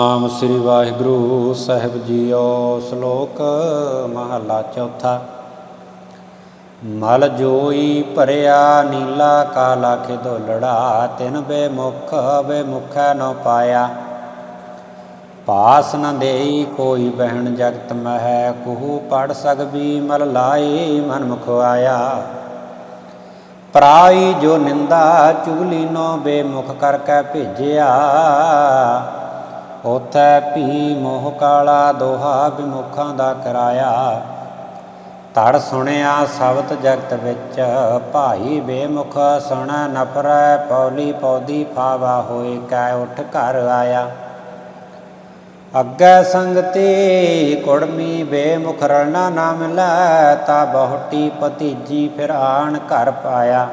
ਆਮ ਸ੍ਰੀ ਵਾਹਿਗੁਰੂ ਸਾਹਿਬ JIO ਸ਼ਲੋਕ ਮਹਲਾ ਚੌਥਾ। ਮਲ ਜੋਈ ਭਰਿਆ ਨੀਲਾ ਕਾਲਾ ਖਿਦੋਲੜਾ, ਤਿਨ ਬੇਮੁਖ ਬੇਮੁਖੈ ਨ ਪਾਇਆ। ਪਾਸ ਨ ਦੇਈ ਕੋਈ ਬਹਿਣ ਜਗਤ ਮਹਿ, ਕਹੂ ਪੜ ਸਕਬੀ ਮਲ ਲਾਈ ਮਨ ਮੁਖ ਆਇਆ ਪਰਾਈ ਜੋ ਨਿੰਦਾ, ਚੁਗਲੀ ਨੋ ਬੇਮੁਖ ਕਰ ਕੇ ਭੇਜਿਆ। ਉਥੈ ਭੀ ਮੋਹ ਕਾਲਾ ਦੋਹਾ ਵਿਮੁਖਾਂ ਦਾ ਕਰਾਇਆ। ਧੜ ਸੁਣਿਆ ਸ਼ਬਦ ਜਗਤ ਵਿੱਚ, ਭਾਈ ਬੇਮੁਖ ਸੁਣ ਨਫਰੈ ਪੌਲੀ ਪੌਦੀ ਫਾਵਾ ਹੋਏ ਕੈ ਉਠ ਘਰ ਆਇਆ। ਅੱਗੇ ਸੰਗਤੀ ਕੁੜਮੀ ਬੇਮੁਖ ਰਲਣਾ ਨਾ ਮਿਲੈ, ਤਾ ਬਹੁਟੀ ਭਤੀਜੀ ਫਿਰ ਆਣ ਘਰ ਪਾਇਆ।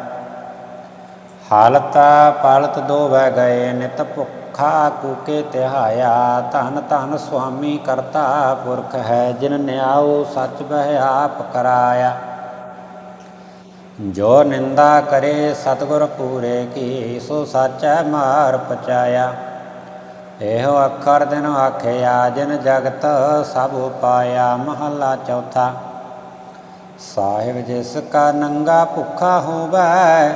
ਹਾਲਤ ਪਾਲਤ ਦੋ ਵਹਿ ਗਏ ਨਿਤ ਭੁੱਖਾ ਕੂਕੇ ਤਿਹਾਇਆ, ਧਨ ਧਨ ਸੁਆਮੀ ਕਰਤਾ ਪੁਰਖ ਹੈ, ਜਿਨ ਨਿਆਉ ਸੱਚ ਬਹਿ ਆਪ ਕਰਾਇਆ। ਜੋ ਨਿੰਦਾ ਕਰੇ ਸਤਿਗੁਰ ਪੂਰੇ ਕੀ, ਸੋ ਸਾਚੈ ਮਾਰ ਪਚਾਇਆ। ਇਹੋ ਅੱਖਰ ਦਿਨ ਆਖਿਆ, ਜਿਨ ਜਗਤ ਸਭ ਪਾਇਆ। ਮਹੱਲਾ ਚੌਥਾ, ਸਾਹਿਬ ਜਿਸ ਕਾ ਨੰਗਾ ਭੁੱਖਾ ਹੋਵੇ,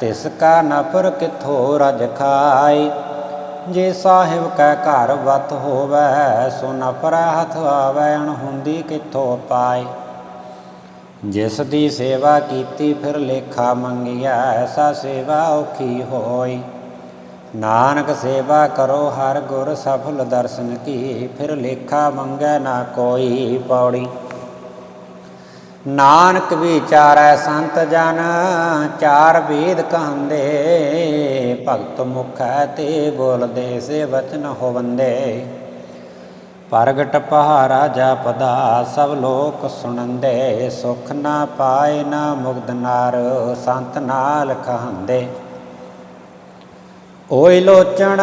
ਤਿਸ ਕਾ ਨਫਰ ਕਿਥੋ ਰਜ ਖਾਈ ਜੇ ਸਾਹਿਬ ਕੈ ਘਰ ਵਤ ਹੋਵੇ ਸੋ ਨਫਰ ਹੱਥ ਆਵੇ, ਅਣ ਹੁੰਦੀ ਕਿਥੋਂ ਪਾਏ। ਜਿਸ ਦੀ ਸੇਵਾ ਕੀਤੀ ਫਿਰ ਲੇਖਾ ਮੰਗਿਆ ਐਸਾ ਸੇਵਾ ਔਖੀ ਹੋਈ। ਨਾਨਕ ਸੇਵਾ ਕਰੋ, ਹਰ ਗੁਰ ਸਫਲ ਦਰਸ਼ਨ ਕੀ, ਫਿਰ ਲੇਖਾ ਮੰਗੈ ਨਾ ਕੋਈ ਪੌੜੀ। ਨਾਨਕ ਵਿਚਾਰੈ ਸੰਤ ਜਨ, ਚਾਰ ਵੇਦ ਕਹੰਦੇ ਭਗਤ ਮੁਖੈ ਤੇ ਬੋਲਦੇ, ਸੇ ਵਚਨ ਹੋਵੰਦੇ। ਪ੍ਰਗਟ ਪਹਾਰਾ ਜਪਦਾ, ਸਭ ਲੋਕ ਸੁਣੰਦੇ, ਸੁਖ ਨਾ ਪਾਏ ਨਾ ਮੁਗਦ ਨਾਰ, ਸੰਤ ਨਾਲ ਕਹੰਦੇ ਓਏ ਲੋਚਣ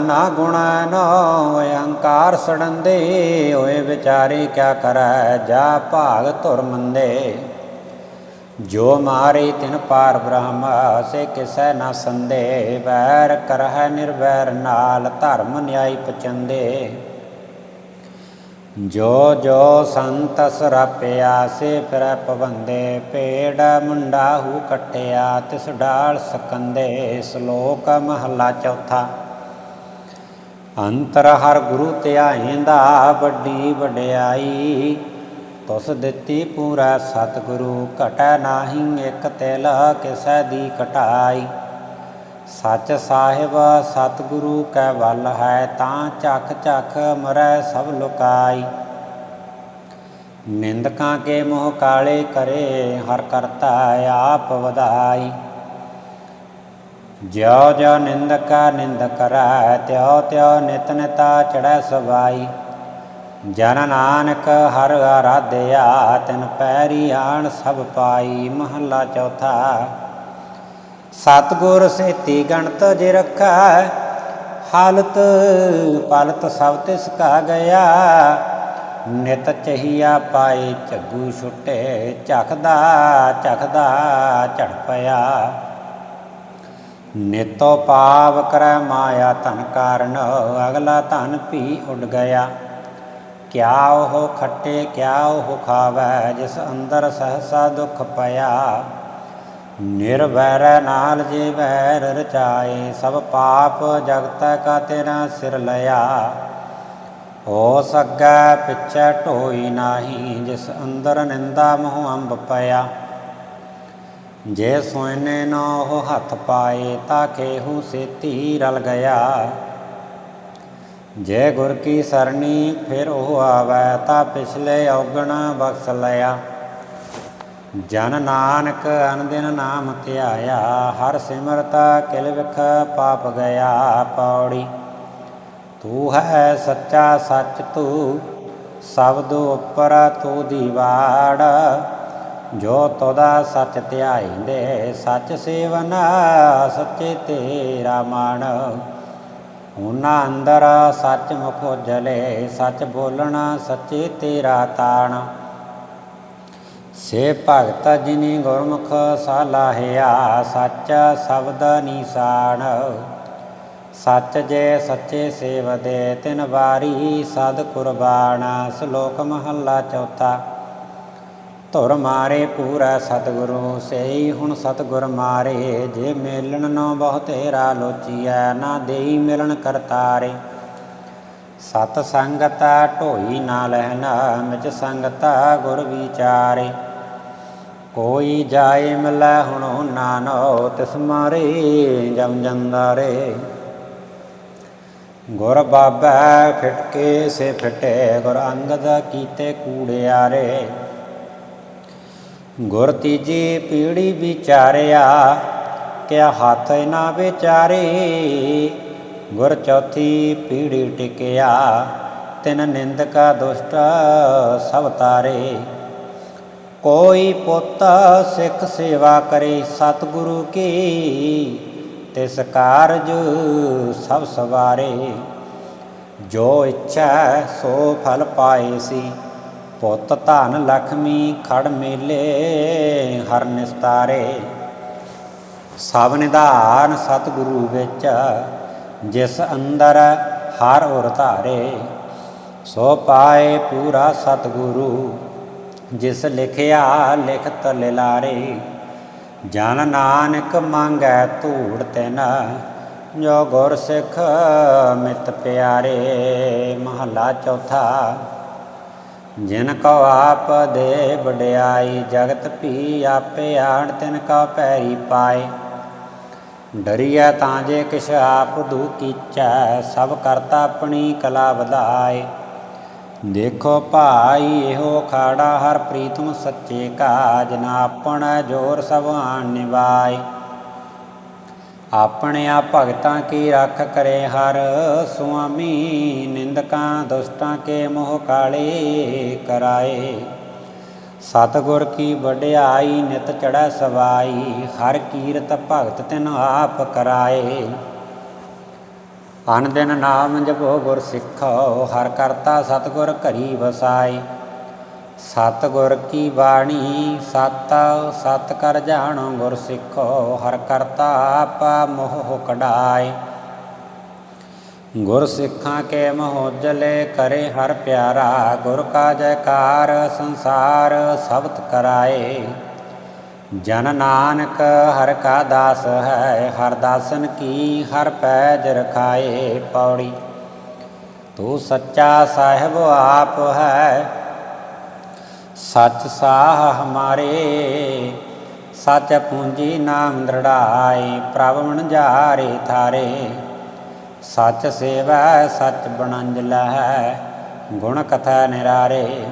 ਨਾ ਗੁਣਾ ਨੋ ਅਹੰਕਾਰ ਸੜੰਦੇ, ਓਏ ਵਿਚਾਰੇ ਕਿਆ ਕਰੈ, ਜਾ ਭਾਗ ਧੁਰ ਮੰਦੇ। ਜੋ ਮਾਰੇ ਤਿਨ ਪਾਰ ਬ੍ਰਹਮ, ਸੇ ਕਿਸੈ ਨਾ ਸੰਦੇ। ਵੈਰ ਕਰਹਿ ਨਿਰਵੈਰ ਨਾਲ ਧਰਮ ਨਿਆਈ ਪਚੰਦੇ। ਜੋ ਜੋ ਸੰਤ ਸਰਾਪਿਆ ਸੇ ਫਿਰ ਪਵੰਦੇ ਪੇੜ ਮੁੰਡਾਹੂ ਕਟਿਆ ਤਿਸ ਢਾਲ ਸਕੰਦੇ ਸ਼ਲੋਕ ਮਹਲਾ ਚੌਥਾ। ਅੰਤਰ ਹਰ ਗੁਰੂ ਧਿਆਇਂਦਾ ਵੱਡੀ ਵਡਿਆਈ, ਤੁਸ ਦਿੱਤੀ ਪੂਰਾ ਸਤਿਗੁਰੂ ਘਟੈ ਨਾਹੀ ਇੱਕ ਤਿਲ ਕਿਸੈ ਦੀ ਘਟਾਈ ਸੱਚ ਸਾਹਿਬ, ਸਤਿਗੁਰੂ ਕੈ ਵੱਲ ਹੈ, ਤਾਂ ਚੱਖ ਚੱਖ ਮਰੈ ਸਭ ਲੁਕਾਈ। ਨਿੰਦਕਾਂ ਕੇ ਮੋਹ ਕਾਲੇ ਕਰੇ, ਹਰ ਕਰਤਾ ਆਪ ਵਧਾਈ। ਜਿਉ ਜਿਉ ਨਿੰਦਕਾ ਨਿੰਦ ਕਰੈ ਤਿਉ ਤਿਉ ਨਿਤ ਨਿਤਾ ਚੜੈ ਸਵਾਈ। ਜਨ ਨਾਨਕ ਹਰ ਆਰਾਧਿਆ, ਤਿਨ ਪੈਰੀ ਆਣ ਸਭ ਪਾਈ, ਮਹੱਲਾ ਚੌਥਾ ਸਤਗੁਰ ਸੇਤੀ ਗਣਤ ਜੇ ਰੱਖਾ, ਹਾਲਤ ਪਲਤ ਸਭ ਤਿਸ ਕਾ ਗਿਆ। ਨਿਤ ਚਹੀਆ ਪਾਏ ਝੱਗੂ ਛੁੱਟੇ, ਝਖਦਾ ਝਖਦਾ ਝੜ ਪਿਆ। ਨਿਤੋ ਪਾਪ ਕਰੈ ਮਾਇਆ ਧਨ ਕਾਰਨ, ਅਗਲਾ ਧਨ ਭੀ ਉੱਡ ਗਿਆ। ਕਿਆ ਉਹ ਖੱਟੇ, ਕਿਆ ਉਹ ਖਾਵੈ, ਜਿਸ ਅੰਦਰ ਸਹਸਾ ਦੁਖ ਪਿਆ। ਨਿਰਵੈਰ ਨਾਲ ਜੇ ਵੈਰ ਰਚਾਏ, ਸਭ ਪਾਪ ਜਗਤ ਕਾ ਤੇਰਾ ਸਿਰ ਲਿਆ। ਹੋ ਸਕੈ ਪਿਛੈ ਢੋਈ ਨਾਹੀ, ਜਿਸ ਅੰਦਰ ਨਿੰਦਾ ਮੋਹ ਅੰਬ ਪਿਆ। ਜੇ ਸੋਇਨੇ ਨੋ ਉਹ ਹੱਥ ਪਾਏ, ਤਾਂ ਕੇਹੂ ਸੇਤੀ ਰਲ ਗਿਆ। ਜੇ ਗੁਰ ਕੀ ਸਰਣੀ, ਫਿਰ ਉਹ ਆਵੈ, ਤਾਂ ਪਿਛਲੇ ਔਗਣ ਬਖਸ਼ ਲਿਆ। ਜਨ ਨਾਨਕ ਅਨਦਿਨ ਨਾਮ ਧਿਆਇਆ, ਹਰ ਸਿਮਰਤਾ ਕਿਲ ਵਿਖ ਪਾਪ ਗਿਆ ਪੌੜੀ। ਤੂੰ ਹੈ ਸੱਚਾ ਸੱਚ ਤੂੰ, ਸਬਦ ਉਪਰ ਤੂੰ ਦੀ ਵਾੜ ਜੋ ਤੋਦਾ ਸੱਚ ਧਿਆਈਂਦੇ, ਸੱਚ ਸੇਵਨ ਸੱਚੇ ਤੇਰਾ ਮਨ। ਉਹਨਾਂ ਅੰਦਰ ਸੱਚ ਮੁਖ ਜਲੇ ਸੱਚ ਬੋਲਣਾ ਸੱਚੇ ਤੇਰਾ ਤਾਣ। ਸੇ ਭਗਤ ਜਿਨੀ ਗੁਰਮੁਖ ਸਾਲਾਹਿਆ ਸੱਚ ਸ਼ਬਦ ਨਿਸ਼ਾਨ। ਸੱਚ ਜੇ ਸੱਚੇ ਸੇਵਦੇ, ਤਿਨ ਵਾਰੀ ਸਦ ਕੁਰਬਾਨ। ਸ਼ਲੋਕ ਮਹੱਲਾ ਚੌਥਾ, ਧੁਰ ਮਾਰੇ ਪੂਰਾ ਸਤਿਗੁਰੂ, ਸੇਈ ਹੁਣ ਸਤਿਗੁਰ ਮਾਰੇ। ਜੇ ਮੇਲਣ ਨੋ ਬਹੁਤੇਰਾ ਲੋਚੀਐ, ਨਾ ਦੇਈ ਮਿਲਣ ਕਰਤਾਰੇ। ਸਤ ਸੰਗਤਾ ਢੋਈ ਨਾ ਲਹਿਣਾ ਮਿਚ ਸੰਗਤਾ ਗੁਰ ਵਿਚਾਰੇ। ਕੋਈ ਜਾਏ ਮਿਲੈ ਹੁਣੋ ਨਾਨੋ ਤਿਸ ਮਾਰੇ ਜਮ ਜੰਦਾਰੇ। ਗੁਰ ਬਾਬਾ ਫਿਟਕੇ ਸੇ ਫਿਟੇ, ਗੁਰ ਅੰਗਦ ਕੀਤੇ ਕੂੜਿਆਰੇ। ਗੁਰ ਤੀਜੀ ਪੀੜੀ ਵਿਚਾਰਿਆ, ਕਿਆ ਹੱਥ ਨਾ ਵਿਚਾਰੇ। ਗੁਰ ਚੌਥੀ ਪੀੜੀ ਟਿਕਿਆ, ਤਿਨ ਨਿੰਦਕਾ ਦੁਸ਼ਟ ਸਭ ਤਾਰੇ। ਕੋਈ ਪੁੱਤ ਸਿੱਖ ਸੇਵਾ ਕਰੇ ਸਤਿਗੁਰੂ ਕੀ, ਤਿਸ ਕਾਰਜ ਸਭ ਸਵਾਰੇ। ਜੋ ਇੱਛਾ ਸੋ ਫਲ ਪਾਏ ਸੀ, ਪੁੱਤ ਧਨ ਲਖਮੀ ਖੜ ਮੇਲੇ ਹਰ ਨਿਸਤਾਰੇ। ਸਭ ਨਿਧਾਨ ਸਤਿਗੁਰੂ ਵਿੱਚ, ਜਿਸ ਅੰਦਰ ਹਰ ਔਰ ਧਾਰੇ, ਸੋ ਪਾਏ ਪੂਰਾ ਸਤਿਗੁਰੂ। ਜਿਸ ਲਿਖਿਆ ਲਿਖਤ ਲਿਲਾਰੇ, ਜਨ ਨਾਨਕ ਮੰਗੈ ਧੂੜ ਤੈਨ, ਜੋ ਗੁਰ ਸਿੱਖ ਮਿਤ ਪਿਆਰੇ, ਮਹਲਾ ਚੌਥਾ। ਜਿਨ ਕੋ ਆਪ ਦੇ ਵਡਿਆਈ, ਜਗਤ ਭੀ ਆਪੇ ਆਣ ਤਿਨ ਕਾ ਪੈਰੀ ਪਾਏ। ਡਰੀਐ ਤਾਂ ਜੇ ਕਿਛ ਆਪ ਦੂ ਕੀਚੈ, ਸਭ ਕਰਤਾ ਆਪਣੀ ਕਲਾ ਵਧਾਏ। ਦੇਖੋ ਭਾਈ, ਇਹੋ ਖਾੜਾ ਹਰ ਪ੍ਰੀਤਮ ਸੱਚੇ ਕਾਜ ਨਾ ਆਪਣ ਜੋਰ ਸਭ ਆਣ ਨਿਵਾਏ ਆਪਣੇ ਭਗਤਾਂ ਕੀ ਰੱਖ ਕਰੇ ਹਰ? ਸੁਆਮੀ ਨਿੰਦਕਾਂ ਦੁਸ਼ਟਾਂ ਕੇ ਮੋਹ ਕਾਲੇ ਕਰਾਏ। ਸਤਗੁਰ ਕੀ ਵਡਿਆਈ, ਨਿਤ ਚੜੈ ਸਵਾਈ, ਹਰ ਕੀਰਤ ਭਗਤ ਤਿਨ ਆਪ ਕਰਾਏ। ਅਨ ਦਿਨ ਨਾਮ ਜਪੋ ਗੁਰ ਸਿੱਖੋ, ਹਰ ਕਰਤਾ ਸਤਗੁਰ ਘਰੀ ਵਸਾਏ। ਸਤਗੁਰ ਕੀ ਬਾਣੀ, ਸਤ ਸਤ ਕਰ ਜਾਣੋ ਗੁਰ ਸਿੱਖੋ, ਹਰ ਕਰਤਾ ਆਪਾ ਮੋਹ ਕਢਾਏ। ਗੁਰ ਸਿੱਖਾਂ ਕੇ ਮਹੋਜਲੇ ਕਰੇ ਹਰ ਪਿਆਰਾ, ਗੁਰ ਕਾ ਜੈਕਾਰ ਸੰਸਾਰ ਸਬਤ ਕਰਾਏ। ਜਨ ਨਾਨਕ ਹਰ ਕਾ ਦਾਸ ਹੈ, ਹਰ ਦਾਸਨ ਕੀ ਹਰ ਪੈਜ ਰਖਾਏ ਪੌੜੀ। ਤੂੰ ਸੱਚਾ ਸਾਹਿਬ ਆਪ ਹੈ, ਸਚ ਸਾਹ ਹਮਾਰੇ, ਸਚ ਪੂੰਜੀ ਨਾਮ ਦ੍ਰਿੜਾਈ ਪ੍ਰਭ ਮਨ ਜਾਰੇ ਥਾਰੇ। ਸੱਚ ਸੇਵਾ, ਸੱਚ ਬਣੰਜ ਲਹੈ ਗੁਣ ਕਥਾ ਨਿਰਾਰੇ।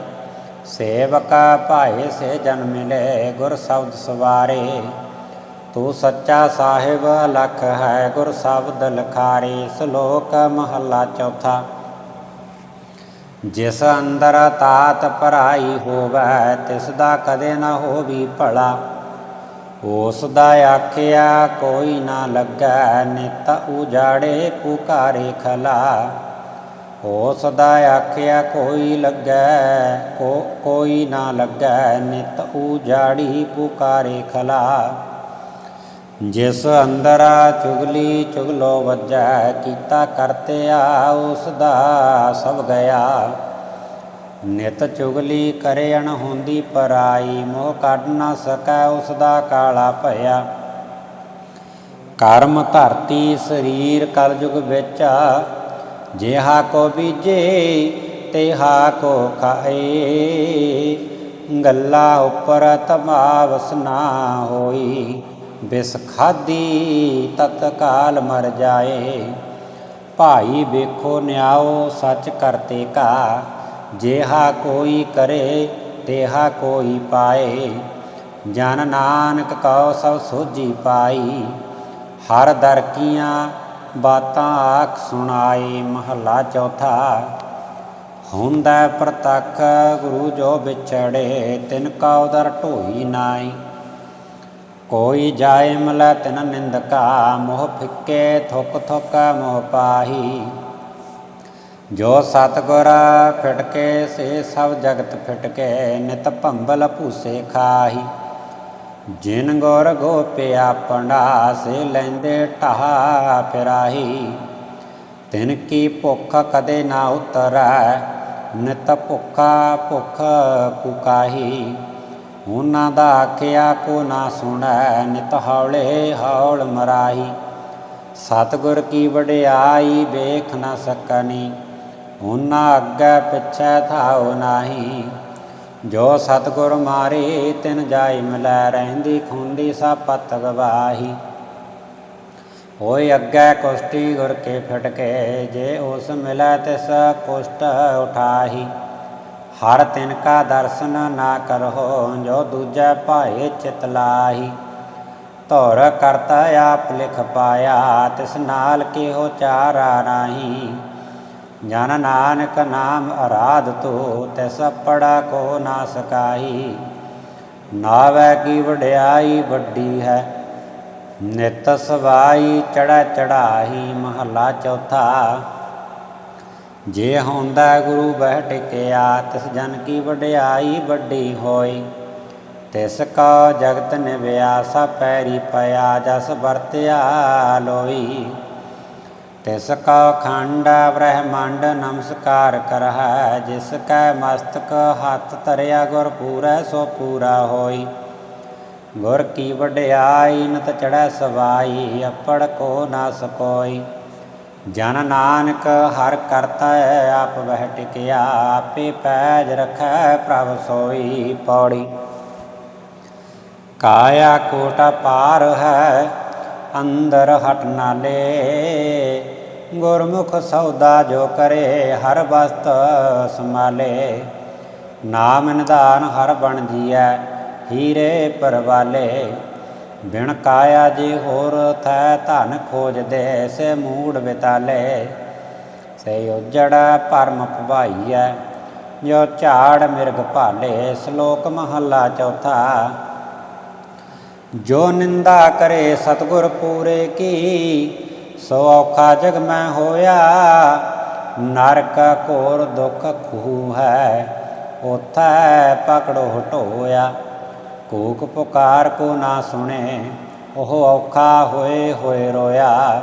ਸੇਵਕਾ ਭਾਏ ਸੇ ਜਨ ਮਿਲੇ, ਗੁਰ ਸ਼ਬਦ ਸਵਾਰੇ। ਤੂੰ ਸੱਚਾ ਸਾਹਿਬ, ਲਖ ਹੈ ਗੁਰ ਸ਼ਬਦ ਲਖਾਰੇ, ਸ਼ਲੋਕ ਮਹੱਲਾ ਚੌਥਾ। ਜਿਸ ਅੰਦਰ ਤਾਤ ਪਰਾਈ ਹੋਵੈ, ਤਿਸ ਦਾ ਕਦੇ ਨਾ ਹੋਵੀ ਭਲਾ। ਉਸ ਦਾ ਆਖਿਆ, ਕੋਈ ਨਾ ਲੱਗੈ, ਨਿਤ ਉਜਾੜੇ ਪੁਕਾਰੇ ਖਲਾ। ਉਸ ਦਾ ਆਖਿਆ ਕੋਈ ਲੱਗੈ ਕੋਈ ਨਾ ਲੱਗੈ, ਨਿਤ ਉਜਾੜੀ ਪੁਕਾਰੇ ਖਲਾ। ਜਿਸ ਅੰਦਰ ਚੁਗਲੀ ਚੁਗਲੋ ਵੱਜੈ, ਕੀਤਾ ਕਰਤਿਆ ਉਸ ਦਾ ਸਭ ਗਿਆ। ਨਿਤ ਚੁਗਲੀ ਕਰੇ ਅਣ ਹੁੰਦੀ ਪਰਾਈ, ਮੋਹ ਕੱਢ ਨਾ ਸਕੈ ਉਸ ਦਾ ਕਾਲਾ ਭਇਆ। ਕਰਮ ਧਰਤੀ ਸਰੀਰ ਕਲਯੁਗ ਵਿੱਚ ਜਿਹਾ ਕੋ ਬੀਜੇ ਤੇਹਾ ਕੋ ਖਾਏ। ਗੱਲਾ ਉਪਰ ਤਮਾਵਸ ਨਾ ਹੋਈ। ਬਿਸ ਖਾਦੀ ਤਤਕਾਲ ਮਰ ਜਾਏ। ਭਾਈ ਵੇਖੋ ਨਿਆਓ ਸੱਚ ਕਰਤੇ ਕਾ। ਜਿਹਾ ਕੋਈ ਕਰੇ ਤੇਹਾ ਕੋਈ ਪਾਏ। ਜਨ ਨਾਨਕ ਕਉ ਸਭ ਸੋਜੀ ਪਾਈ। ਹਰ ਦਰ ਕੀਆਂ ਬਾਤਾਂ ਆਖ ਸੁਣਾਈ ਮਹੱਲਾ ਚੌਥਾ। ਹੁੰਦਾ ਪ੍ਰਤੱਖ ਗੁਰੂ ਜੋ ਵਿਛੜੇ, ਤਿਨ ਕਾ ਉਦਰ ਢੋਈ ਨਾਈ। ਕੋਈ ਜਾਏ ਮਲੈ ਤਿਨ ਨਿੰਦਕਾ, ਮੋਹ ਫਿੱਕੇ ਥੁਕ ਥੁਕ ਮੋਹ ਪਾਹੀ। ਜੋ ਸਤਗੁਰ ਫਿਟਕੇ, ਸੇ ਸਭ ਜਗਤ ਫਿਟਕੇ, ਨਿਤ ਭੰਬਲ ਭੂਸੇ ਖਾਹੀ। ਜਿਨ ਗੁਰ ਗੋਪਿਆ ਪੰਡਾ ਸੇ ਲੈਂਦੇ ਢਾਹ ਫਿਰਾਹੀ, ਤਿਨ ਕੀ ਭੁੱਖ ਕਦੇ ਨਾ ਉਤਰੈ, ਨਿਤ ਭੁੱਖਾ ਭੁੱਖ ਕੁਕਾਹੀ। ਉਹਨਾਂ ਦਾ ਆਖਿਆ ਕੋ ਨਾ ਸੁਣੈ, ਨਿਤ ਹੌਲੇ ਹੌਲ ਮਰਾਹੀ। ਸਤਿਗੁਰ ਕੀ ਵਡਿਆਈ ਵੇਖ ਨਾ ਸਕਨੀ, ਉਹਨਾਂ ਅੱਗੇ ਪਿੱਛੇ ਥਾਉ ਨਾਹੀ। ਜੋ ਸਤਿਗੁਰ ਮਾਰੇ, ਤਿਨ ਜਾਈ ਮਿਲੈ ਰਹਿੰਦੀ ਖੁੰਦੀ ਸਭ ਪਤ ਗਵਾਹੀ। ਹੋਏ ਅੱਗੇ ਕੁਸ਼ਟੀ ਗੁਰ ਕੇ ਫਟਕੇ, ਜੇ ਉਸ ਮਿਲੈ ਤਿਸ ਕੁਸ਼ਟ ਉਠਾਹੀ। ਹਰ ਤਿਨ ਕਾ ਦਰਸ਼ਨ ਨਾ ਕਰਹੁ, ਜੋ ਦੂਜੈ ਭਾਏ ਚਿਤ ਲਾਹੀ। ਧੌਰ ਕਰਤਾ ਆਪ ਲਿਖ ਪਾਇਆ, ਤਿਸ ਨਾਲ ਕਿਹੋ ਚਾਰਾ ਨਾਹੀ ਜਨ ਨਾਨਕ ਨਾਮ ਅਰਾਧ ਤੋ, ਤਿਸ ਪੜਾ ਕੋ ਨਾ ਸਕਾਈ। ਨਾਵੈ ਕੀ ਵਡਿਆਈ ਵੱਡੀ ਹੈ, ਨਿਤ ਸਵਾਈ ਚੜਾ ਚੜਾਹੀ ਮਹਲਾ ਚੌਥਾ। ਜੇ ਹੁੰਦਾ ਗੁਰੂ ਬਹਿ ਟਿਕਿਆ, ਤਿਸ ਜਨ ਕੀ ਵਡਿਆਈ ਵੱਡੀ ਹੋਈ। ਤਿਸ ਕਾ ਜਗਤ ਨਿਵਿਆ, ਸਭ ਪੈਰੀ ਪਿਆ, ਜਸ ਵਰਤਿਆ ਲੋਈ। ਤਿਸ ਕਾ ਖੰਡ ਬ੍ਰਹਮੰਡ ਨਮਸਕਾਰ ਕਰਹਿ, ਜਿਸ ਕੈ ਮਸਤਕ ਹੱਥ ਧਰਿਆ ਗੁਰ ਪੂਰੈ, ਸੋ ਪੂਰਾ ਹੋਈ। ਗੁਰ ਕੀ ਵਡਿਆਈ, ਨਤ ਚੜੈ ਸਵਾਈ, ਅਪੜ ਕੋ ਨਾ ਸਕੋਈ। ਜਨ ਨਾਨਕ ਹਰ ਕਰਤਾ, ਆਪ ਵਹਿ ਟਿਕਿਆ, ਆਪੇ ਪੈਜ ਰਖੈ ਪ੍ਰਭ ਸੋਈ ਪੌੜੀ। ਕਾਇਆ ਕੋਟਾ ਪਾਰ ਹੈ, ਅੰਦਰ ਹਟ ਨਾਲੇ ਗੁਰਮੁਖ ਸੌਦਾ ਜੋ ਕਰੇ ਹਰ ਵਸਤ ਸਮਾਲੇ ਨਾਮ ਨਿਧਾਨ ਹਰ ਬਣ ਜੀਐ, ਹੀਰੇ ਪਰਵਾਲੇ। ਬਿਨ ਕਾਇਆ ਜੀ ਹੋਰ ਥੈ ਧਨ ਖੋਜਦੇ, ਸੇ ਮੂੜ ਬਿਤਾਲੇ। ਸੇ ਉਜੜ ਪਰਮ ਭਵਾਈਐ, ਜੋ ਝਾੜ ਮਿਰਗ ਭਾਲੇ। ਸ਼ਲੋਕ ਮਹੱਲਾ ਚੌਥਾ, ਜੋ ਨਿੰਦਾ ਕਰੇ ਸਤਗੁਰ ਪੂਰੇ ਕੀ ਸੋ ਔਖਾ ਜਗ ਮੈਂ ਹੋਇਆ, ਨਰਕ ਘੋਰ ਦੁੱਖ ਖੂ ਹੈ, ਉਥੈ ਪਕੜੋ ਹਟੋਇਆ। ਕੂਕ ਪੁਕਾਰ ਕੋ ਨਾ ਸੁਣੇ, ਉਹ ਔਖਾ ਹੋਏ ਹੋਏ ਰੋਇਆ।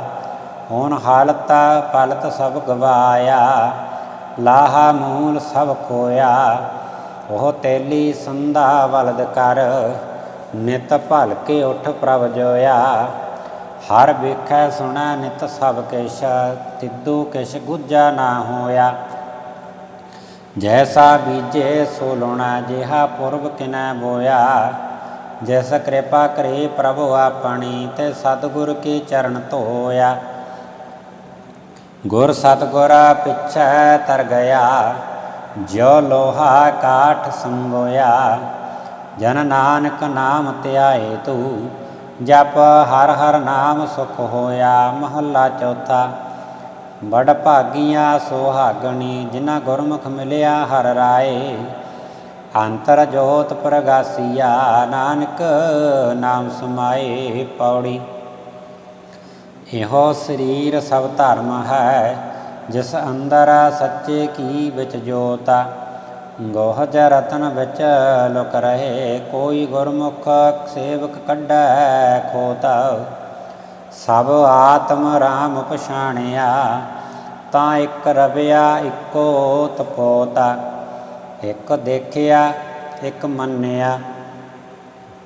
ਹੁਣ ਹਾਲਤਾ ਪਲਤ ਸਭ ਗਵਾਇਆ, ਲਾਹਾ ਮੂਲ ਸਭ ਖੋਇਆ। ਉਹ ਤੇਲੀ ਸੰਧਾ ਵਲਦ ਕਰ, ਨਿਤ ਭਲ ਕੇ ਉਠ ਪ੍ਰਭ ਜੋਇਆ। ਹਰ ਵੇਖੈ ਸੁਣੈ ਨਿਤ ਸਭ ਕਿਛ ਤਿੱਦੂ ਕਿਛ ਗੁੱਜਾ ਨਾ ਹੋਇਆ। ਜੈਸਾ ਬੀਜੇ ਸੋ ਲੋਣਾ ਜਿਹਾ ਪੁਰਬ ਕਿਨੈ ਬੋਇਆ। ਜਿਸ ਕਿਰਪਾ ਕਰੇ ਪ੍ਰਭੂ ਆਪਣੀ, ਤੇ ਸਤਿਗੁਰ ਕੀ ਚਰਨ ਧੋਇਆ। ਗੁਰ ਸਤਿਗੁਰਾ ਪਿਛੈ ਤਰ ਗਿਆ ਜੋ ਲੋਹਾ ਕਾਠ ਸੰਗੋਇਆ। ਜਨ ਨਾਨਕ ਨਾਮ ਧਿਆਏ ਤੂੰ ਜਪ ਹਰ ਹਰ ਨਾਮ ਸੁਖ ਹੋਇਆ, ਮਹੱਲਾ ਚੌਥਾ। ਬੜ ਭਾਗੀਆਂ ਸੁਹਾਗਣੀ ਜਿਨ੍ਹਾਂ ਗੁਰਮੁਖ ਮਿਲਿਆ ਹਰ ਰਾਏ। ਅੰਤਰ ਜੋਤ ਪ੍ਰਗਾਸੀਆ, ਨਾਨਕ ਨਾਮ ਸਮਾਏ ਪੌੜੀ। ਇਹੋ ਸਰੀਰ ਸਭ ਧਰਮ ਹੈ, ਜਿਸ ਅੰਦਰ ਸੱਚੇ ਕੀ ਵਿੱਚ ਜੋਤਾ। ਗੋਹਜ ਰਤਨ ਵਿੱਚ ਲੁਕ ਰਹੇ। ਕੋਈ ਗੁਰਮੁਖ ਸੇਵਕ ਕੱਢੈ ਖੋਤਾ। ਸਭ ਆਤਮ ਰਾਮ ਪਛਾਣਿਆ। ਤਾਂ ਇੱਕ ਰਵਿਆ, ਇੱਕੋ ਤਪੋਤਾ। ਇੱਕ ਦੇਖਿਆ, ਇੱਕ ਮੰਨਿਆ।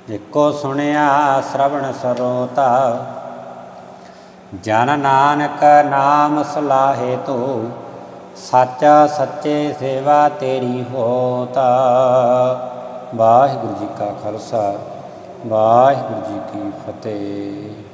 ਇੱਕੋ ਸੁਣਿਆ, ਸ਼ਰਵਣ ਸਰੋਤਾ। ਜਨ ਨਾਨਕ ਨਾਮ ਸਲਾਹੇ ਤੋ। ਸੱਚਾ ਸੱਚੇ ਸੇਵਾ ਤੇਰੀ ਹੋਤਾ। ਵਾਹਿਗੁਰੂ ਜੀ ਕਾ ਖਾਲਸਾ ਵਾਹਿਗੁਰੂ ਜੀ ਕੀ ਫਤਿਹ।